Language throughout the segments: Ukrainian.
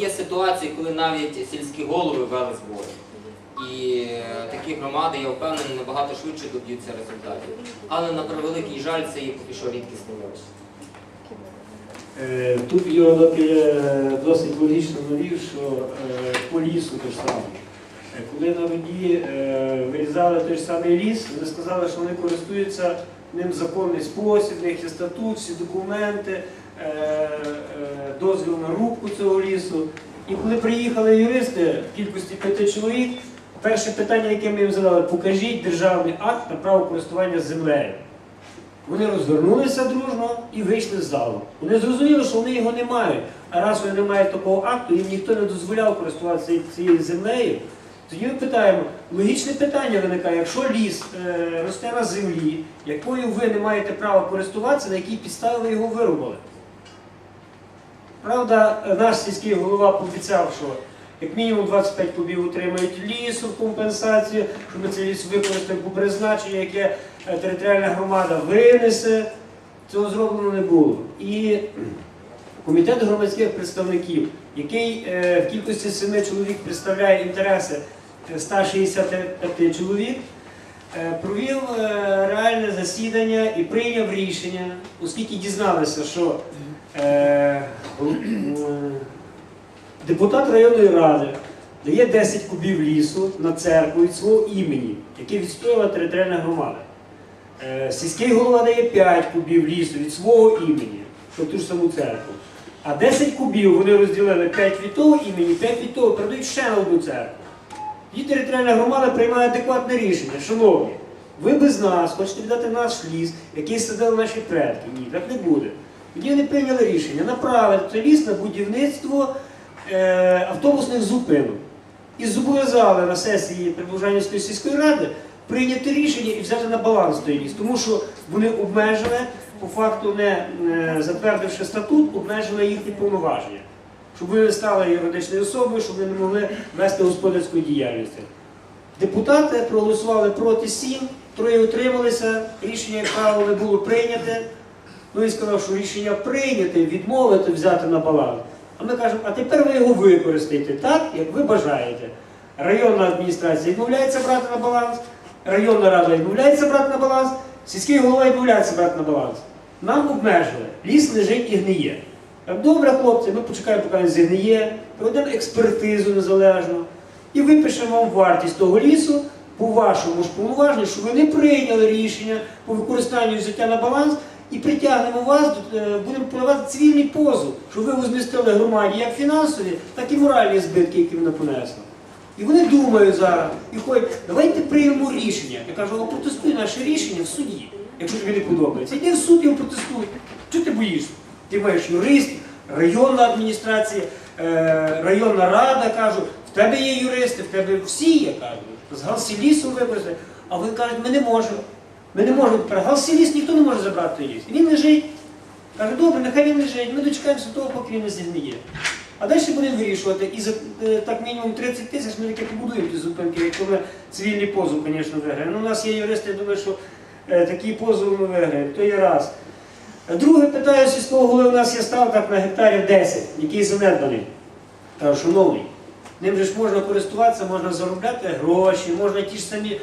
Є ситуації, коли навіть сільські голови вели збори. І е, такі громади, я впевнений, набагато швидше доб'ються результатів. Але на превеликий жаль, це є поки що рідкісним явищем. Е, Тут його е, досить логічно навів, що по лісу те ж саме. Коли на воді вирізали той ж самий ліс, вони сказали, що вони користуються ним законний спосіб, в статут, всі документи, дозвіл на рубку цього лісу. І коли приїхали юристи в кількості п'яти чоловік, перше питання, яке ми їм задали, покажіть державний акт на право користування землею. Вони розвернулися дружно і вийшли з залу. Вони зрозуміли, що вони його не мають. А раз вони не мають такого акту, їм ніхто не дозволяв користуватися цією землею. Тоді ми питаємо, логічне питання виникає, якщо ліс е, росте на землі, якою ви не маєте права користуватися, на якій підставі ви його вирубали. Правда, наш сільський голова пообіцяв, що як мінімум 25 кубів отримають лісу в компенсацію, що ми цей ліс використаємо по призначенню, яке е, територіальна громада винесе. Цього зроблено не було. І комітет громадських представників, який е, в кількості семи чоловік представляє інтереси е, 165 чоловік, е, провів е, реальне засідання і прийняв рішення, оскільки дізналися, що депутат районної ради дає 10 кубів лісу на церкву від свого імені, яке відстояла територіальна громада. Е, Сільський голова дає 5 кубів лісу від свого імені, щоб ту ж саму церкву. А 10 кубів вони розділили 5 від того імені, 5 від того передають ще на одну церкву. І територіальна громада приймає адекватне рішення. Шановні, ви без нас хочете віддати наш ліс, який садили наші предки. Ні, так не буде. Тоді вони прийняли рішення направити ліс на будівництво е, автобусних зупинок. І зобов'язали на сесії Прибужанівської сільської ради прийняти рішення і взяти на баланс той ліс, тому що вони обмежили, по факту не е, затвердивши статут, обмежили їхні повноваження, щоб вони не стали юридичною особою, щоб вони не могли вести господарську діяльність. Депутати проголосували проти сім, троє утрималися, рішення, як правило, не було прийняте. Ну і сказав, що рішення прийняте, відмовити, взяти на баланс. А ми кажемо, а тепер ви його використаєте так, як ви бажаєте. Районна адміністрація відмовляється брати на баланс, районна рада відмовляється брати на баланс, сільський голова відмовляється брати на баланс. Нам обмежили, ліс лежить і гниє. Добре, хлопці, ми почекаємо, поки він зігниє, проведемо експертизу незалежну і випишемо вам вартість того лісу по вашому ж повноваженню, що ви не прийняли рішення по використанню взяття на баланс і притягнемо вас, е, будемо подавати цивільний позов, щоб ви возмістили громаді як фінансові, так і моральні збитки, які вона понесла. І вони думають зараз, і ходять, давайте приймемо рішення. Я кажу, протестуй наше рішення в суді, якщо тобі не подобається. Іди в суд і протестуй. Чого ти боїшся? Ти маєш юрист, районна адміністрація, е, районна рада, кажу, в тебе є юристи, в тебе всі є, кажу. З Галсілісу використати. А ви кажуть, ми не можемо. Ми не можемо тепер. Галсіліс ніхто не може забрати ліс. Він лежить. Каже, добре, нехай він лежить, ми дочекаємося того, поки він не зігниє. А далі будемо вирішувати. І за е, так мінімум 30 тисяч ми таки побудуємо ті зупинки, якщо ми цивільний позов, звісно, виграємо. Ну, у нас є юристи, я думаю, що е, такий позов ми виграємо. То є раз. Друге питання сільського голови, у нас є ставка на гектарів 10, який занедбаний. Кажу, шановний, ним же ж можна користуватися, можна заробляти гроші, можна ті ж самі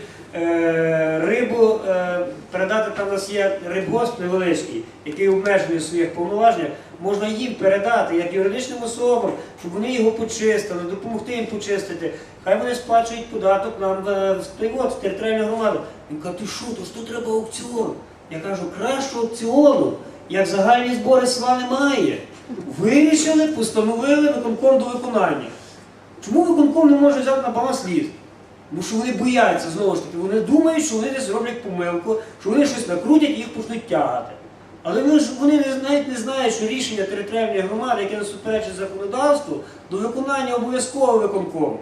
рибу е, передати, там у нас є рибгосп невеличкий, який обмежений у своїх повноваженнях, можна їм передати як юридичним особам, щоб вони його почистили, допомогти їм почистити. Хай вони сплачують податок нам в, в, в територіальну громаду. Він каже, ти що, то тут треба аукціон. Я кажу, кращого аукціону, як загальні збори села немає. Вирішили, постановили виконком до виконання. Чому виконком не може взяти на баланс ліс? Тому що вони бояться, знову ж таки, вони думають, що вони десь зроблять помилку, що вони щось накрутять і їх почнуть тягати. Але вони навіть не знають, що рішення територіальної громади, яке не законодавству, до виконання обов'язково виконкому.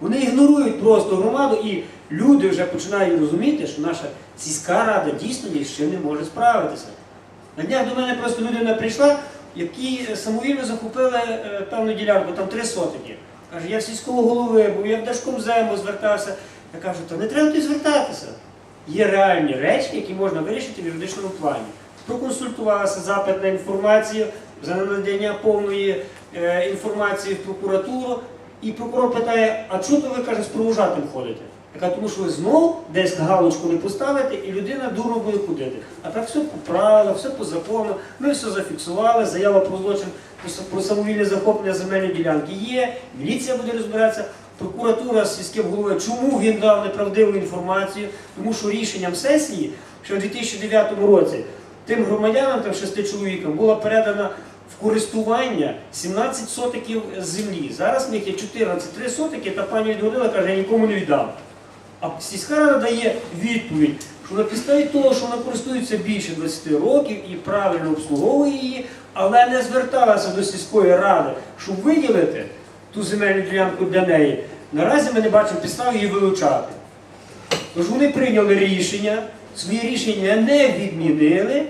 Вони ігнорують просто громаду, і люди вже починають розуміти, що наша сільська рада дійсно ні з чим не може справитися. На днях до мене просто людина прийшла, які самовільно захопили е, певну ділянку, там три сотики. Каже, я в сільського голови був, я в Держкомзему звертався. Я кажу, то не треба туди звертатися. Є реальні речі, які можна вирішити в юридичному плані. Проконсультувалися, запит на інформацію, за надання повної е, інформації в прокуратуру, і прокурор питає, а чого ви каже, з провожатим ходите? Я кажу, тому що ви знову десь галочку не поставите, і людина дурно буде ходити. А так все по правилах, все по закону, ми все зафіксували, заява про злочин про самовільне захоплення земельної ділянки є, міліція буде розбиратися, прокуратура сільським головою, чому він дав неправдиву інформацію, тому що рішенням сесії, що в 2009 році тим громадянам, там шести чоловікам, була передана в користування 17 сотиків землі. Зараз в них є 14 3 сотики, та пані відгодила, каже, я нікому не віддам. А сільська рада дає відповідь, що на підставі того, що вона користується більше 20 років і правильно обслуговує її, але не зверталася до сільської ради, щоб виділити ту земельну ділянку для неї. Наразі ми не бачимо підстав її вилучати. Тож вони прийняли рішення, свої рішення не відмінили.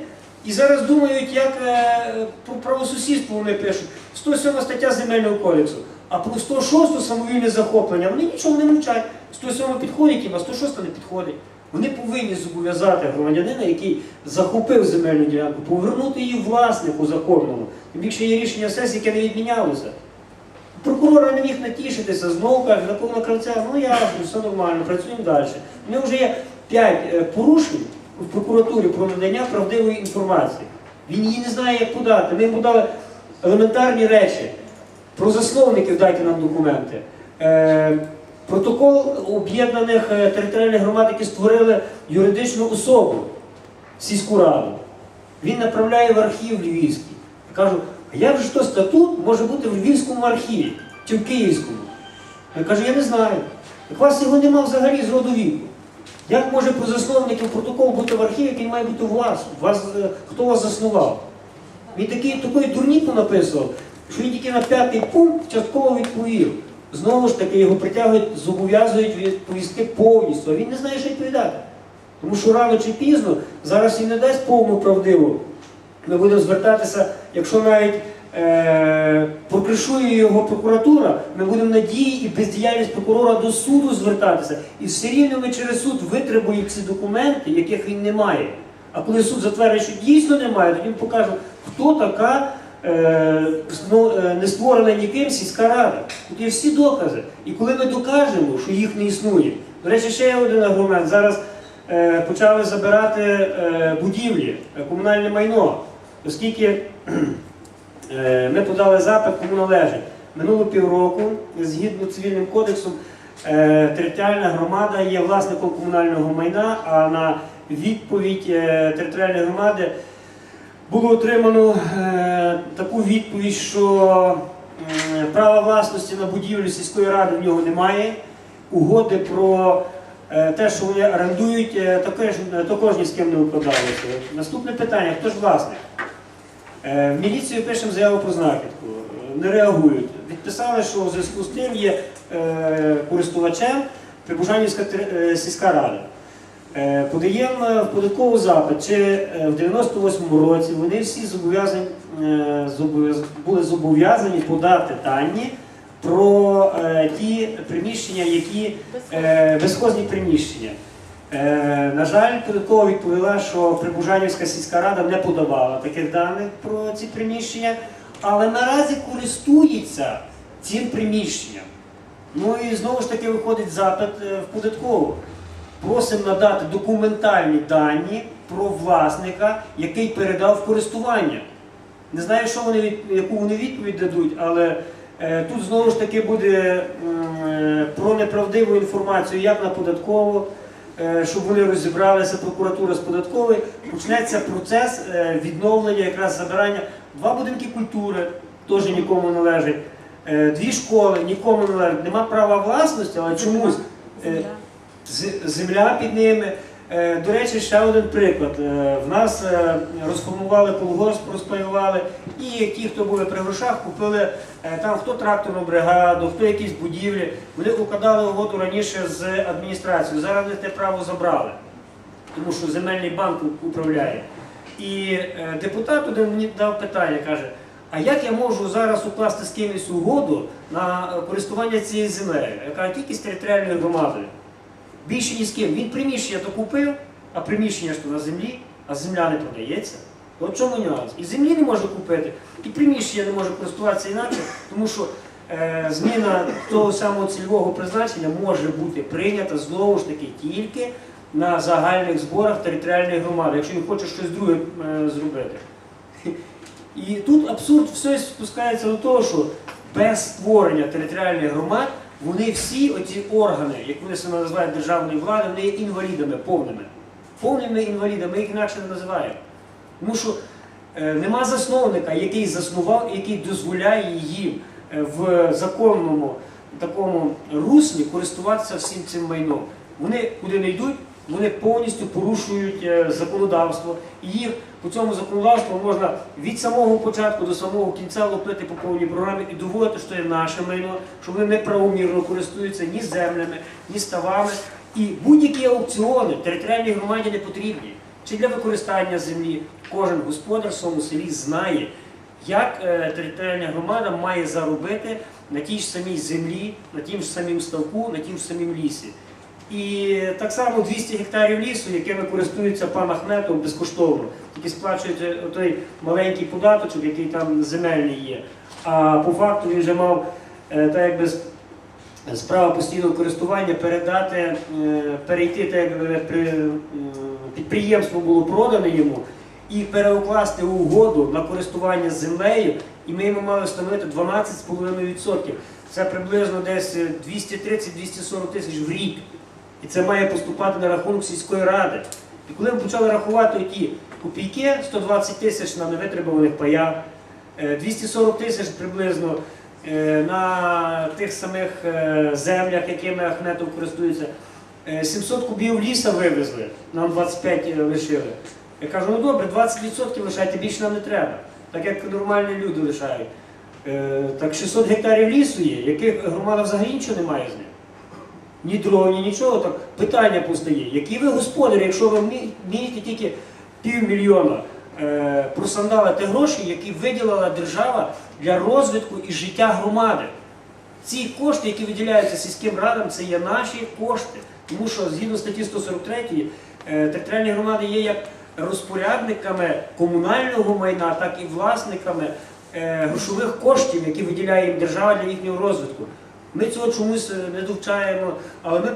І зараз думають, як е, про правосусідство вони пишуть. 107 стаття Земельного кодексу. А про 106 самовільне захоплення вони нічого не мовчать. 107 підходить їм, а 106 не підходить. Вони повинні зобов'язати громадянина, який захопив земельну ділянку, повернути її власнику законному. Тим більше є рішення сесії, яке не відмінялося. Прокурор не міг натішитися, знову каже, на повна кравця, ну ясно, все нормально, працюємо далі. У нього вже є 5 порушень в прокуратурі про надання правдивої інформації. Він її не знає, як подати. Ми йому дали елементарні речі. Про засновників дайте нам документи. Протокол об'єднаних е, територіальних громад, які створили юридичну особу, сільську раду. Він направляє в архів Львівський. Я кажу, а як же ж то статут може бути в Львівському архіві чи в Київському? Я кажу, я не знаю. Так вас його нема взагалі з роду віку. Як може про засновників протокол бути в архіві, який має бути у вас? У вас е, хто вас заснував? Він такий, такої дурніку написував, що він тільки на п'ятий пункт частково відповів. Знову ж таки, його притягують, зобов'язують відповісти повністю, а він не знає, що відповідати. Тому що рано чи пізно зараз він не дасть повну правдиву. Ми будемо звертатися, якщо навіть е, прокришує його прокуратура, ми будемо надії і бездіяльність прокурора до суду звертатися. І все рівно ми через суд витребуємо ці документи, яких він не має. А коли суд затвердить, що дійсно немає, тоді він покаже, хто така не створена ніким сільська рада. Тут є всі докази. І коли ми докажемо, що їх не існує. До речі, ще є один аргумент. Зараз е, почали забирати е, будівлі, е, комунальне майно, оскільки е, ми подали запит, кому належить. Минуло півроку, згідно з цивільним кодексом, е, територіальна громада є власником комунального майна, а на відповідь е, територіальної громади було отримано е, таку відповідь, що м, права власності на будівлю сільської ради в нього немає. Угоди про е, те, що вони орендують, е, також, ні з ким не укладалися. Наступне питання: хто ж власник? Е, В міліцію пишемо заяву про знахідку, е, не реагують. Відписали, що в зв'язку з тим є е, користувачем Прибужанівська е, сільська рада. Е, Подаємо е, в податковий запит, чи е, в 98-му році вони всі зобов'язані, були зобов'язані подати дані про ті приміщення, які безхозні приміщення. На жаль, податкова відповіла, що Прибужанівська сільська рада не подавала таких даних про ці приміщення, але наразі користується цим приміщенням. Ну і знову ж таки виходить запит в податкову. Просимо надати документальні дані про власника, який передав користування. Не знаю, що вони яку вони відповідь дадуть, але е, тут знову ж таки буде е, про неправдиву інформацію, як на податкову, е, щоб вони розібралися, прокуратура з податкової, почнеться процес е, відновлення, якраз забирання. Два будинки культури теж нікому належать. Е, Дві школи нікому не належать. Нема права власності, але чомусь е, земля під ними. Е, До речі, ще один приклад. Е, В нас е, розформували колгосп, розпаювали, і ті, хто були при грошах, купили там хто тракторну бригаду, хто якісь будівлі. Вони укладали угоду раніше з адміністрацією. Зараз вони те право забрали, тому що земельний банк управляє. І депутат один мені дав питання, каже. А як я можу зараз укласти з кимось угоду на користування цією землею? Я кажу, тільки з територіальною громадою. Більше ні з ким. Він приміщення то купив, а приміщення ж то на землі, а земля не продається. От чому нюанс. І землі не може купити, і приміщення не може користуватися інакше, тому що е, зміна того самого цільового призначення може бути прийнята знову ж таки тільки на загальних зборах територіальної громади, якщо він хоче щось друге е, зробити. І тут абсурд все спускається до того, що без створення територіальних громад вони всі оці органи, як вони себе називають державної влади, вони є інвалідами повними. Повними інвалідами, ми їх інакше не називаємо. Тому що е, нема засновника, який заснував, який дозволяє їм е, в законному такому руслі користуватися всім цим майном. Вони куди не йдуть, вони повністю порушують е, законодавство. І їх по цьому законодавству можна від самого початку до самого кінця лопити по повній програмі і доводити, що є наше майно, що вони неправомірно користуються ні землями, ні ставами. І будь-які аукціони територіальній громаді не потрібні. Чи для використання землі кожен господар в своєму селі знає, як е, територіальна громада має заробити на тій ж самій землі, на тім ж самім ставку, на тім ж самім лісі. І так само 200 гектарів лісу, якими користується пан Ахметов безкоштовно, тільки сплачують е, той маленький податочок, який там земельний є. А по факту він вже мав е, так якби з постійного користування передати, е, перейти так якби підприємство було продане йому і переукласти угоду на користування землею, і ми йому мали встановити 12,5%. Це приблизно десь е, 230-240 тисяч в рік. І це має поступати на рахунок сільської ради. І коли ми почали рахувати ті копійки, 120 тисяч на невитребуваних паях, е, 240 тисяч приблизно е, на тих самих е, землях, якими Ахметов користується, е, 700 кубів ліса вивезли, нам 25 лишили. Я кажу, ну добре, 20% лишайте, більше нам не треба. Так як нормальні люди лишають. Е, Так 600 гектарів лісу є, яких громада взагалі нічого не має з них. Ні дров, ні нічого, так питання постає. Які ви господарі, якщо ви вмі- вмієте тільки півмільйона е, просандалити гроші, які виділила держава для розвитку і життя громади? Ці кошти, які виділяються сільським радам, це є наші кошти. Тому що згідно статті 143 е, територіальні громади є як розпорядниками комунального майна, так і власниками е, грошових коштів, які виділяє їм держава для їхнього розвитку. Ми цього чомусь е, не довчаємо, але ми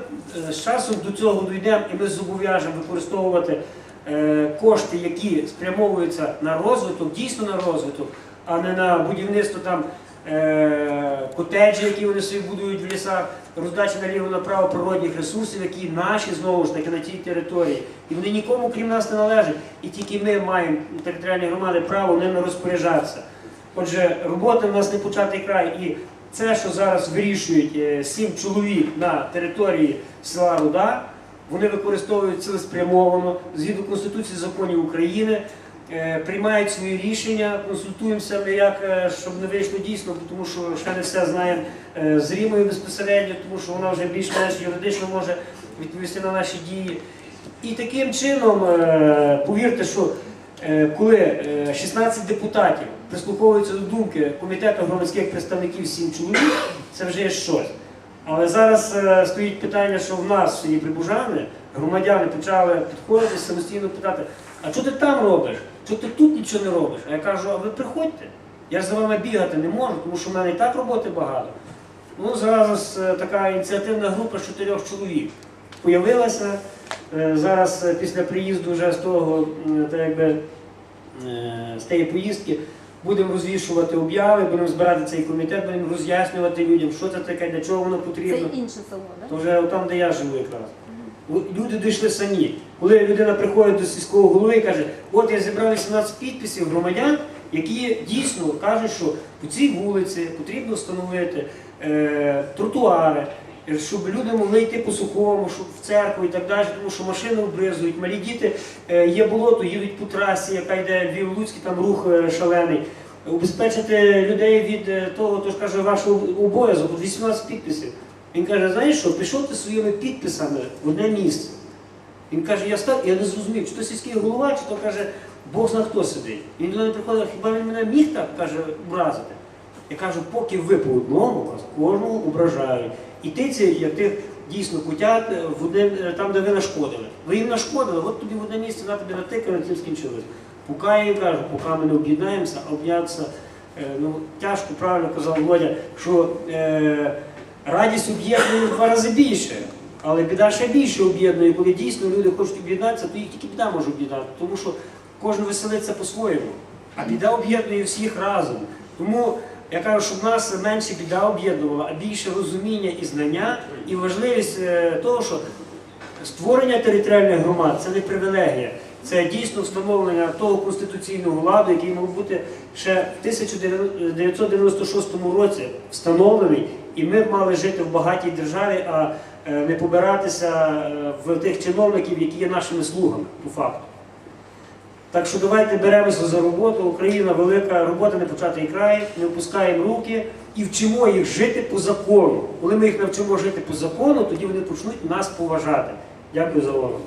е, з часом до цього дійдемо і ми зобов'яжемо використовувати е, кошти, які спрямовуються на розвиток, дійсно на розвиток, а не на будівництво там котеджі, які вони собі будують в лісах, роздачі наліво направо природних ресурсів, які наші знову ж таки на тій території. І вони нікому крім нас не належать. І тільки ми маємо територіальні громади право ними розпоряджатися. Отже, робота в нас не початий край. І це, що зараз вирішують е, сім чоловік на території села Руда, вони використовують цілеспрямовано згідно Конституції законів України, е, приймають свої рішення, консультуємося ми як, е, щоб не вийшло дійсно, тому що ще не все знаємо з Рімою безпосередньо, тому що вона вже більш-менш юридично може відповісти на наші дії. І таким чином, повірте, що коли е, 16 депутатів прислуховуються до думки комітету громадських представників 7 чоловік, це вже є щось. Але зараз е, стоїть питання, що в нас в селі Прибужани громадяни почали підходити самостійно питати, а що ти там робиш? Чого ти тут нічого не робиш? А я кажу, а ви приходьте. Я ж за вами бігати не можу, тому що в мене і так роботи багато. Ну, зараз е, така ініціативна група з чотирьох чоловік появилася. Е, Зараз е, після приїзду вже з того, так якби, е, з тієї поїздки будемо розвішувати обяви, будемо збирати цей комітет, будемо роз'яснювати людям, що це таке, для чого воно Це потрібно. інше село, так? То вже там, де я живу якраз. Люди дійшли самі. Коли людина приходить до сільського голови і каже, от я зібрав 18 підписів громадян, які дійсно кажуть, що по цій вулиці потрібно встановити е, тротуари, щоб люди могли йти по сухому, щоб в церкву і так далі, тому що машини обризують, малі діти е, є болото, їдуть по трасі, яка йде Львів Луцький, там рух е, шалений. Убезпечити людей від е, того, то ж каже, вашого обов'язку, 18 підписів. Він каже, знаєш що, пішов ти своїми підписами в одне місце. Він каже, я став, я не зрозумів, чи то сільський голова, чи то каже, Бог зна хто сидить. Він до мене приходив, хіба він мене міг так каже, образити? Я кажу, поки ви по одному, вас кожного ображають. І ти як тих дійсно котят е, в одне, е, там, де ви нашкодили. Ви їм нашкодили, от тобі в одне місце на тобі натикали, тим скінчилось. Поки їм кажу, поки ми не об'єднаємося, об'єднатися, е, ну тяжко правильно казав Володя, що е, радість об'єднує в два рази більше. Але біда ще більше об'єднує, коли дійсно люди хочуть об'єднатися, то їх тільки біда може об'єднати, тому що кожен веселиться по-своєму. А біда об'єднує всіх разом. Тому я кажу, щоб нас менше біда об'єднувала, а більше розуміння і знання, і важливість е, того, що створення територіальних громад це не привілегія. Це дійсно встановлення того конституційного ладу, який мав бути ще в 1996 році встановлений, і ми б мали жити в багатій державі, а е, не побиратися е, в тих чиновників, які є нашими слугами, по факту. Так що давайте беремося за роботу. Україна велика, робота не початий край, не опускаємо руки і вчимо їх жити по закону. Коли ми їх навчимо жити по закону, тоді вони почнуть нас поважати. Дякую за увагу.